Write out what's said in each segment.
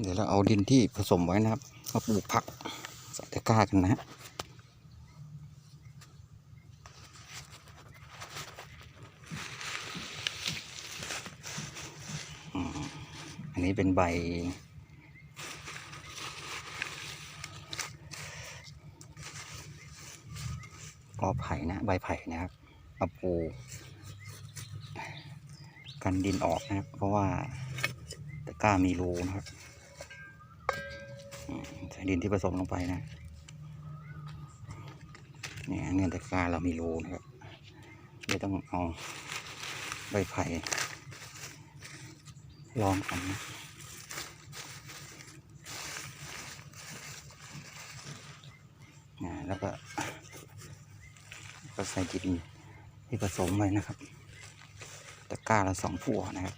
เดี๋ยวเราเอาดินที่ผสมไว้นะครับมาปลูกผักใส่ตะกร้ากันนะฮะอันนี้เป็นใบกอไผ่นะใบไผ่นะครับเอาปูกันดินออกนะครับ เพราะว่าตะกร้ามีรูนะครับ ใส่ดินที่ผสมลงไปนะเนี่ยเงื่อนตะกร้าเรามีรูนะครับเลยต้องเอาใบไผ่รองกันนะแล้วก็ก็ใส่ดินที่ผสมไว้นะครับ ตะกร้าละสองผัวนะครับ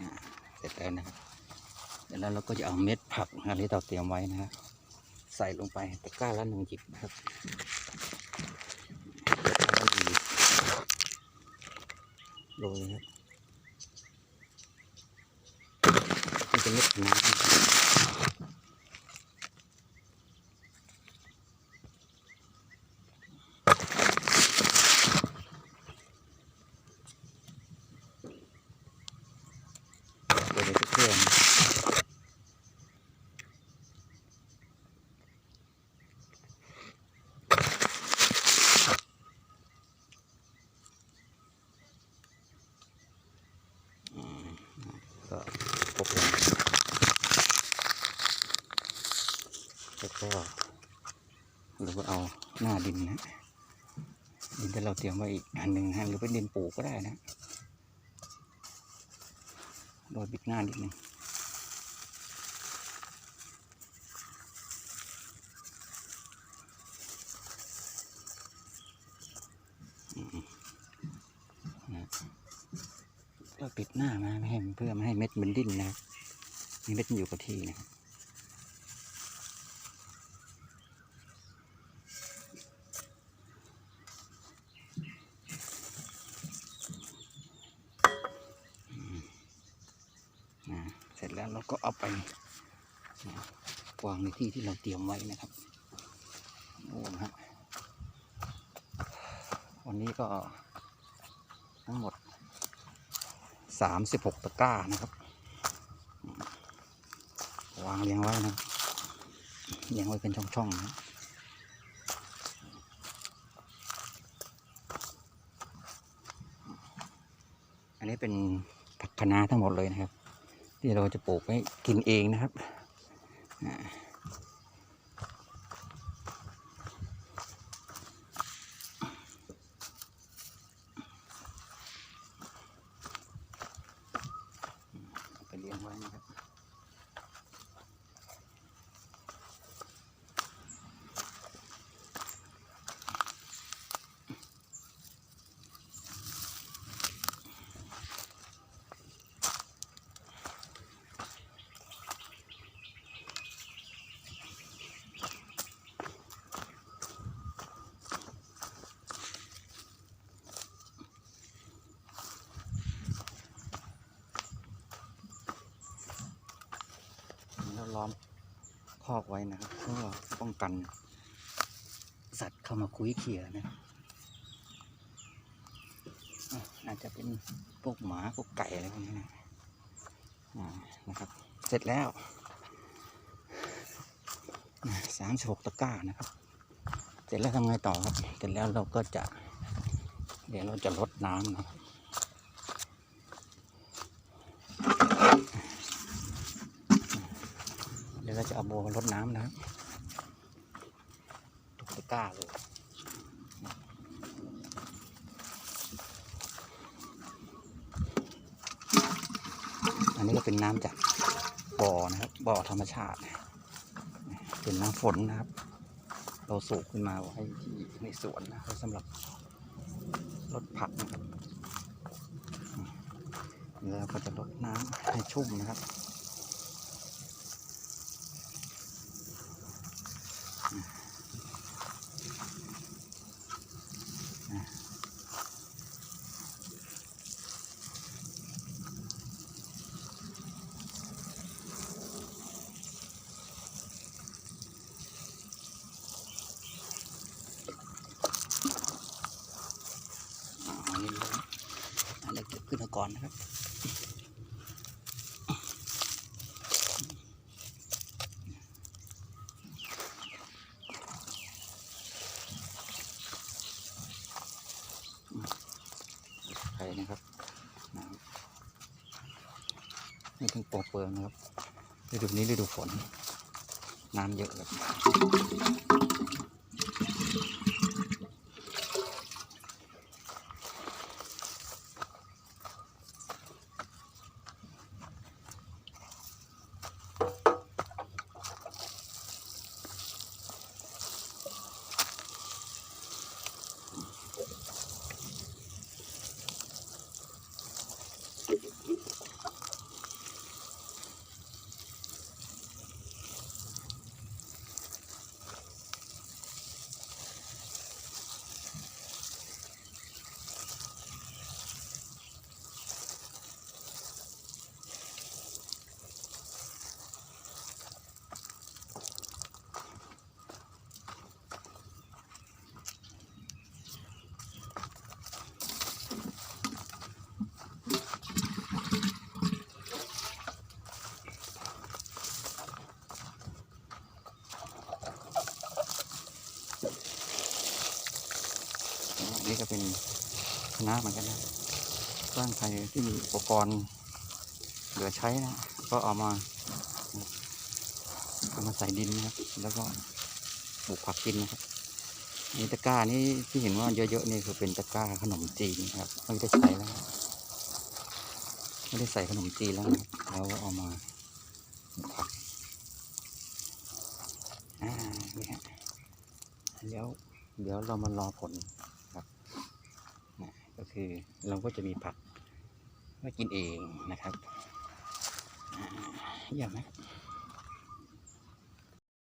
อ่าเสร็จ แล้วนะครับเสร็จแล้วเราก็จะเอาเม็ดผักนะที่เราเตรียมไว้นะฮะใส่ลงไปตะกร้าละหนึ่งหยิบครับโรยครับมันจะเม็ดน้ำื่อนก็ปกลงแล้วก็เราก็เอาหน้าดินนะดินที่เราเตรียมไว้อีกอันหนึ่งนะหรือเป็นดินปลูกก็ได้นะ โดยบิดหน้านิดนึงก็ปิดหน้ามาไม่ให้เพื่อไม่ให้เม็ดมันดิ้นนะครับเม็ดมันอยู่กับที่นะครับนะเสร็จ แล้วเราก็เอาไปวางในที่ที่เราเตรียมไว้นะครับโอ้นะฮะวันนี้ก็ทั้งหมดสามสิบหกตะกร้านะครับ วางเรียงไว้นะครับเรียงไว้เป็นช่องๆนะอันนี้เป็นผักคะน้าทั้งหมดเลยนะครับ ที่เราจะปลูกไว้กินเองนะครับอ่าเอาไปเลี้ยงไว้นะครับ แล้วล้อมค อกไว้นะครับเพื่อป้องกันสัตว์เข้ามาคุยเขี่ยนะครับอะน่าจะเป็นพวกหมาพวกไก่อะไรพวกนี้นะนะครับ เสร็จแล้วสามสิบหกตะกร้านะครับ เสร็จแล้วทำไงต่อครับ เสร็จแล้วเราก็จะ เดี๋ยวเราจะลดน้ำนะครับ ดี๋ยวเราจะเอาโบมารดน้ำนะครับทุกตะกร้าเลยอันนี้ก็เป็นน้ำจากบ่อนะครับ บ่อธรรมชาติ เป็นน้ำฝนนะครับ เราสูบขึ้นมาไว้ที่ในสวนนะครับสำหรับรดผักนะครับแล้วก็จะรดน้ำให้ชุ่มนะครับ อ ก่อนนะครับไข่นะครับน้ำไม่ถึงปอกเปลืองนะครับฤดูนี้ฤดูฝนน้ำเยอะครับ อันนี้ก็เป็นคณะเหมือนกันนะร่างใครที่มีอุปกรณ์เหลือใช้นะ ก็เอามาเอามาใส่ดินนะครับ แล้วก็ปลูกผักกินนะครับนี่ตะกร้านี่ที่เห็นว่าเยอะๆนี่คือเป็นตะกร้าขนมจีนนะครับไม่ได้ใส่แล้ว ไม่ได้ใส่ขนมจีนแล้วนะครับแล้วเอามาปลูกผักอ่านี่ฮะเดี๋ยวเดี๋ยวเรามารอผล คือเราก็จะมีผักไว้กินเองนะครับอ่าเยี่ยมไหมครับ